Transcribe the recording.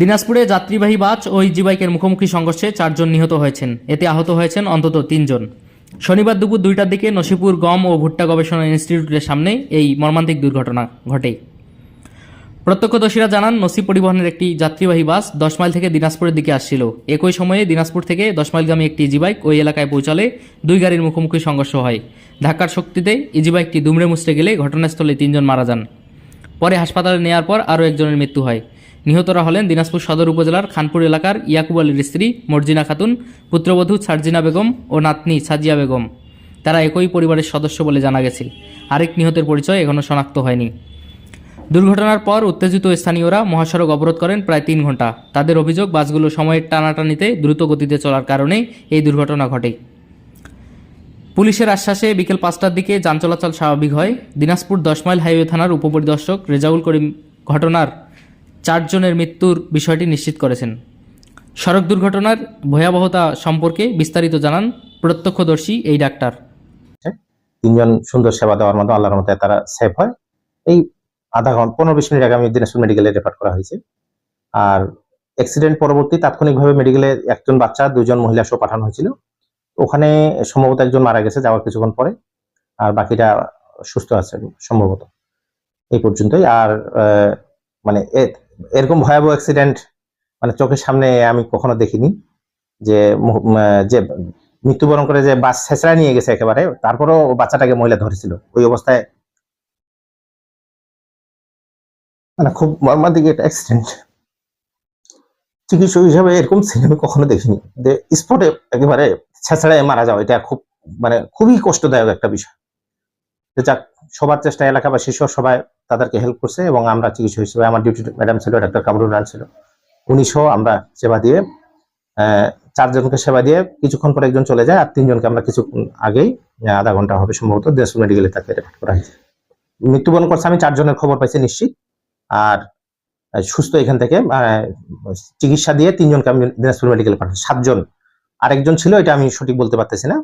দিনাজপুরে যাত্রীবাহী বাস ও ইজি বাইকের মুখোমুখি সংঘর্ষে চারজন নিহত হয়েছেন। এতে আহত হয়েছেন অন্তত তিনজন। শনিবার দুপুর দুইটার দিকে নসিপুর গম ও ভুট্টা গবেষণা ইনস্টিটিউটের সামনে এই মর্মান্তিক দুর্ঘটনা ঘটে। প্রত্যক্ষদর্শীরা জানান নসি পরিবহনের একটি যাত্রীবাহী বাস দশ মাইল থেকে দিনাজপুরের দিকে আসছিল। একই সময়ে দিনাজপুর থেকে দশ মাইলগামী একটি ইজি বাইক ওই এলাকায় পৌঁছালে দুই গাড়ির মুখোমুখি সংঘর্ষ হয়। ধাক্কার শক্তিতে ইজি বাইকটি দুমড়ে মুচড়ে গেলে ঘটনাস্থলে তিনজন মারা যান। পরে হাসপাতালে নেওয়ার পর আরও একজনের মৃত্যু হয়। নিহতরা হলেন দিনাজপুর সদর উপজেলার খানপুর এলাকার ইয়াকুব আলীর স্ত্রী মর্জিনা খাতুন, পুত্রবধূ সার্জিনা বেগম ও নাতনি সাজিয়া বেগম। তারা একই পরিবারের সদস্য বলে জানা গেছে। আরেক নিহতের পরিচয় এখনও শনাক্ত হয়নি। দুর্ঘটনার পর উত্তেজিত স্থানীয়রা মহাসড়ক অবরোধ করেন প্রায় তিন ঘণ্টা তাদের অভিযোগ, বাসগুলো সময়ের টানাটানিতে দ্রুত গতিতে চলার কারণে এই দুর্ঘটনা ঘটে। পুলিশের আশ্বাসে বিকেল পাঁচটার দিকে যান চলাচল স্বাভাবিক হয়। দিনাজপুর দশ মাইল হাইওয়ে থানার উপপরিদর্শক রেজাউল করিম ঘটনার চারজনের মৃত্যুর বিষয়টি নিশ্চিত করেছেন। সড়ক দুর্ঘটনার ভয়াবহতা সম্পর্কে বিস্তারিত জানান প্রত্যক্ষদর্শী এই ডাক্তার। তিনজন সুন্দর সেবা দেওয়ার মতো আল্লাহর মতে তারা সেভ হয়। এই আধা ঘণ্টা, পনেরো বিশ মিনিট আগে আমি দিনাজপুর মেডিকেলে রেফার করা হয়েছে। আর অ্যাক্সিডেন্ট পরবর্তী তাৎক্ষণিকভাবে মেডিকেলে একজন বাচ্চা, দুজন মহিলা সহ পাঠানো হয়েছিল। ওখানে সম্ভবত একজন মারা গেছে যাওয়ার কিছুক্ষণ পরে। আর বাকিটা সুস্থ আছে সম্ভবত। এই পর্যন্তই। আর মানে এরকম ভয়াবহ অ্যাক্সিডেন্ট মানে চোখের সামনে আমি কখনো দেখিনি, যে যে মৃত্যুবরণ করে যে বাস ছেঁচড়া নিয়ে গেছে একেবারে, তারপরও বাচ্চাটাকে মহিলা ধরেছিল। ওই অবস্থায় মানে খুব মর্মান্তিক একটা অ্যাক্সিডেন্ট চিকিৎসক হিসাবে এরকম সিন আমি কখনো দেখিনি। যে স্পটে একেবারে ছেঁচড়ায় মারা যাওয়া, এটা খুব মানে খুবই কষ্টদায়ক একটা বিষয়। যাক সবার চেষ্টা এলাকাবাসী সহ সবাই তাদেরকে হেল্প করছে এবং আমরা চিকিৎসক হিসেবে আমার ডিউটি ম্যাডাম ছিল ডাক্তার কামরুল রান ছিল। উনি সহ আমরা সেবা দিয়ে চারজনকে সেবা দিয়ে কিছুক্ষণ পরে একজন চলে যায় আর তিনজনকে আমরা কিছু আগেই আধা ঘণ্টা হবে সম্ভবত দেশ মেডিকেলে তাকে রেফার করা হয়েছে। মৃত্যুবরণ করছে, আমি চারজনের খবর পাইছি নিশ্চিত। আর সুস্থ এখান থেকে চিকিৎসা দিয়ে তিনজনকে আমি দিনাজপুর মেডিকেলে পাঠাই, সাতজন। আরেকজন ছিল, এটা আমি সঠিক বলতে পারতেছি না।